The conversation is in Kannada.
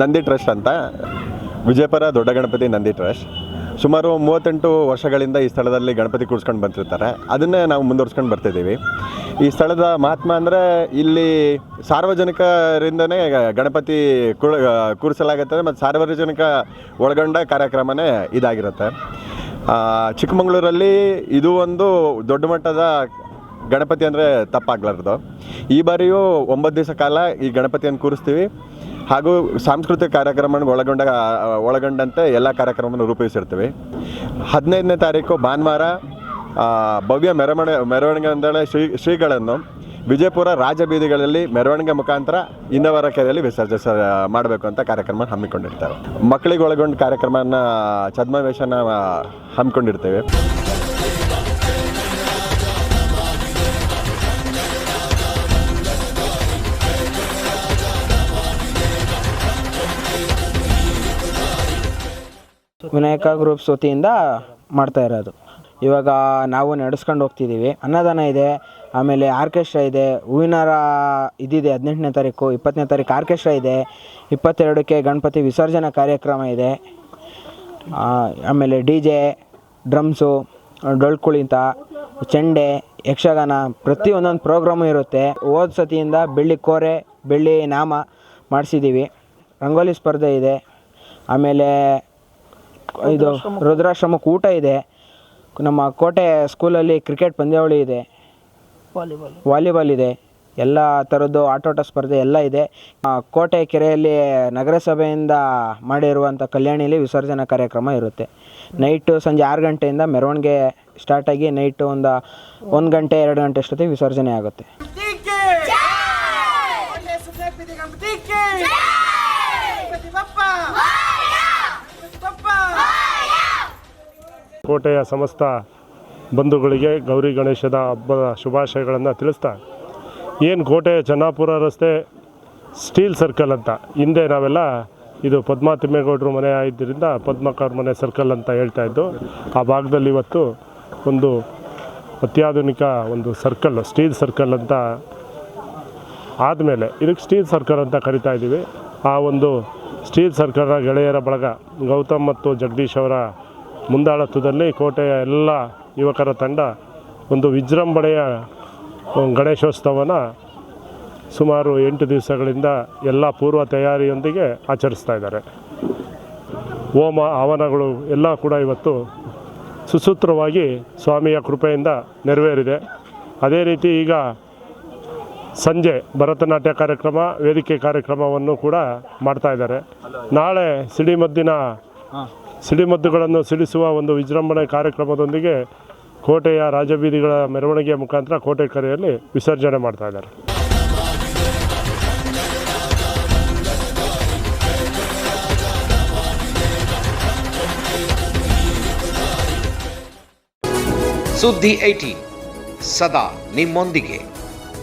ನಂದಿ ಟ್ರಸ್ಟ್ ಅಂತ. ವಿಜಯಪುರ ದೊಡ್ಡ ಗಣಪತಿ ನಂದಿ ಟ್ರಸ್ಟ್. ಸುಮಾರು ಮೂವತ್ತೆಂಟು ವರ್ಷಗಳಿಂದ ಈ ಸ್ಥಳದಲ್ಲಿ ಗಣಪತಿ ಕೂರಿಸ್ಕೊಂಡು ಬಂತಿರ್ತಾರೆ ಅದನ್ನೇ ನಾವು ಮುಂದುವರ್ಸ್ಕೊಂಡು ಬರ್ತಿದ್ದೀವಿ. ಈ ಸ್ಥಳದ ಮಹಾತ್ಮ ಅಂದರೆ ಇಲ್ಲಿ ಸಾರ್ವಜನಿಕರಿಂದನೇ ಗಣಪತಿ ಕೂರಿಸಲಾಗುತ್ತದೆ ಮತ್ತು ಸಾರ್ವಜನಿಕ ಒಳಗೊಂಡ ಕಾರ್ಯಕ್ರಮನೇ ಇದಾಗಿರುತ್ತೆ. ಚಿಕ್ಕಮಗಳೂರಲ್ಲಿ ಇದು ಒಂದು ದೊಡ್ಡ ಮಟ್ಟದ ಗಣಪತಿ ಅಂದರೆ ತಪ್ಪಾಗ್ಲಾರ್ದು. ಈ ಬಾರಿಯೂ ಒಂಬತ್ತು ದಿವಸ ಕಾಲ ಈ ಗಣಪತಿಯನ್ನು ಕೂರಿಸ್ತೀವಿ. ಹಾಗೂ ಸಾಂಸ್ಕೃತಿಕ ಕಾರ್ಯಕ್ರಮವನ್ನು ಒಳಗೊಂಡ, ಒಳಗೊಂಡಂತೆ ಎಲ್ಲ ಕಾರ್ಯಕ್ರಮವನ್ನು ರೂಪಿಸಿರ್ತೇವೆ. ಹದಿನೈದನೇ ತಾರೀಕು ಭಾನುವಾರ ಭವ್ಯ ಮೆರವಣಿಗೆ ಮೆರವಣಿಗೆ ಶ್ರೀ, ಶ್ರೀಗಳನ್ನು ವಿಜಯಪುರ ರಾಜಬೀದಿಗಳಲ್ಲಿ ಮೆರವಣಿಗೆ ಮುಖಾಂತರ ಇನ್ನವರ ಕೆರೆಯಲ್ಲಿ ವಿಸರ್ಜಿಸ ಮಾಡಬೇಕು ಅಂತ ಕಾರ್ಯಕ್ರಮ ಹಮ್ಮಿಕೊಂಡಿರ್ತಾರೆ. ಮಕ್ಕಳಿಗೆ ಒಳಗೊಂಡ ಕಾರ್ಯಕ್ರಮನ ಛದ್ಮವೇಶನ ಹಮ್ಮಿಕೊಂಡಿರ್ತೇವೆ. ವಿನಾಯಕ ಗ್ರೂಪ್ಸ್ ವತಿಯಿಂದ ಮಾಡ್ತಾ ಇರೋದು. ಇವಾಗ ನಾವು ನಡೆಸ್ಕೊಂಡು ಹೋಗ್ತಿದ್ದೀವಿ. ಅನ್ನದಾನ ಇದೆ, ಆಮೇಲೆ ಆರ್ಕೆಸ್ಟ್ರಾ ಇದೆ, ಹೂವಿನಾರ ಇದಿದೆ ಹದಿನೆಂಟನೇ ತಾರೀಕು, ಇಪ್ಪತ್ತನೇ ತಾರೀಕು ಆರ್ಕೆಸ್ಟ್ರಾ ಇದೆ, ಇಪ್ಪತ್ತೆರಡಕ್ಕೆ ಗಣಪತಿ ವಿಸರ್ಜನಾ ಕಾರ್ಯಕ್ರಮ ಇದೆ. ಆಮೇಲೆ D J, drums Dollu Kunitha ಚೆಂಡೆ, ಯಕ್ಷಗಾನ ಪ್ರತಿ ಒಂದೊಂದು ಪ್ರೋಗ್ರಾಮು ಇರುತ್ತೆ. ಹೋದ ಸತಿಯಿಂದ ಬೆಳ್ಳಿ ಕೋರೆ, ಬೆಳ್ಳಿ ನಾಮ ಮಾಡಿಸಿದ್ದೀವಿ. ರಂಗೋಲಿ ಸ್ಪರ್ಧೆ ಇದೆ. ಆಮೇಲೆ ಇದು ರುದ್ರಾಶ್ರಮಕ್ಕೆ ಊಟ ಇದೆ. ನಮ್ಮ ಕೋಟೆ ಸ್ಕೂಲಲ್ಲಿ ಕ್ರಿಕೆಟ್ ಪಂದ್ಯಾವಳಿ ಇದೆ. ವಾಲಿಬಾಲ್. ವಾಲಿಬಾಲ್ ಇದೆ. ಎಲ್ಲ ಥರದ್ದು ಆಟೋಟ ಸ್ಪರ್ಧೆ ಎಲ್ಲ ಇದೆ. ಆ, ಕೋಟೆ ಕೆರೆಯಲ್ಲಿ ನಗರಸಭೆಯಿಂದ ಮಾಡಿರುವಂಥ ಕಲ್ಯಾಣಿಯಲ್ಲಿ ವಿಸರ್ಜನಾ ಕಾರ್ಯಕ್ರಮ ಇರುತ್ತೆ. ನೈಟು ಸಂಜೆ ಆರು ಗಂಟೆಯಿಂದ ಮೆರವಣಿಗೆ ಸ್ಟಾರ್ಟ್ ಆಗಿ ನೈಟು ಒಂದು ಒಂದು ಗಂಟೆ ಎರಡು ಗಂಟೆ ಅಷ್ಟೊತ್ತಿಗೆ ವಿಸರ್ಜನೆ ಆಗುತ್ತೆ. ಗಣಪತಿ ಬಪ್ಪ! ಕೋಟೆಯ ಸಮಸ್ತ ಬಂಧುಗಳಿಗೆ ಗೌರಿ ಗಣೇಶದ ಹಬ್ಬದ ಶುಭಾಶಯಗಳನ್ನು ತಿಳಿಸ್ತಾ, ಏನು ಕೋಟೆ ಚೆನ್ನಾಪುರ ರಸ್ತೆ ಸ್ಟೀಲ್ ಸರ್ಕಲ್ ಅಂತ, ಹಿಂದೆ ನಾವೆಲ್ಲ ಇದು ಪದ್ಮಾ ತಿಮ್ಮೇಗೌಡರು ಮನೆ ಆಗಿದ್ದರಿಂದ ಪದ್ಮಕರ್ ಮನೆ ಸರ್ಕಲ್ ಅಂತ ಹೇಳ್ತಾ ಇದ್ದು, ಆ ಭಾಗದಲ್ಲಿ ಇವತ್ತು ಒಂದು ಅತ್ಯಾಧುನಿಕ ಒಂದು ಸರ್ಕಲ್, ಸ್ಟೀಲ್ ಸರ್ಕಲ್ ಅಂತ ಆದಮೇಲೆ, ಇದಕ್ಕೆ ಸ್ಟೀಲ್ ಸರ್ಕಲ್ ಅಂತ ಕರಿತಾ ಇದ್ದೀವಿ. ಆ ಒಂದು ಸ್ಟೀಲ್ ಸರ್ಕಲ್ನ ಗೆಳೆಯರ ಬಳಗ ಗೌತಮ್ ಮತ್ತು ಜಗದೀಶ್ ಅವರ ಮುಂದಾಳತ್ವದಲ್ಲಿ ಕೋಟೆಯ ಎಲ್ಲ ಯುವಕರ ತಂಡ ಒಂದು ವಿಜೃಂಭಣೆಯ ಗಣೇಶೋತ್ಸವನ ಸುಮಾರು ಎಂಟು ದಿವಸಗಳಿಂದ ಎಲ್ಲ ಪೂರ್ವ ತಯಾರಿಯೊಂದಿಗೆ ಆಚರಿಸ್ತಾ ಇದ್ದಾರೆ. ಹೋಮ ಹವನಗಳು ಎಲ್ಲ ಕೂಡ ಇವತ್ತು ಸುಸೂತ್ರವಾಗಿ ಸ್ವಾಮಿಯ ಕೃಪೆಯಿಂದ ನೆರವೇರಿದೆ. ಅದೇ ರೀತಿ ಈಗ ಸಂಜೆ ಭರತನಾಟ್ಯ ಕಾರ್ಯಕ್ರಮ, ವೇದಿಕೆ ಕಾರ್ಯಕ್ರಮವನ್ನು ಕೂಡ ಮಾಡ್ತಾ ಇದ್ದಾರೆ. ನಾಳೆ ಸಿಡಿಮದ್ದಿನ ಸಿಡಿಮದ್ದುಗಳನ್ನು ಸಿಡಿಸುವ ಒಂದು ವಿಜೃಂಭಣೆ ಕಾರ್ಯಕ್ರಮದೊಂದಿಗೆ ಕೋಟೆಯ ರಾಜಬೀದಿಗಳ ಮೆರವಣಿಗೆಯ ಮುಖಾಂತರ ಕೋಟೆ ಕರೆಯಲ್ಲಿ ವಿಸರ್ಜನೆ ಮಾಡ್ತಾ ಇದ್ದಾರೆ. ಸುದ್ದಿ ಏಟಿ ಸದಾ ನಿಮ್ಮೊಂದಿಗೆ.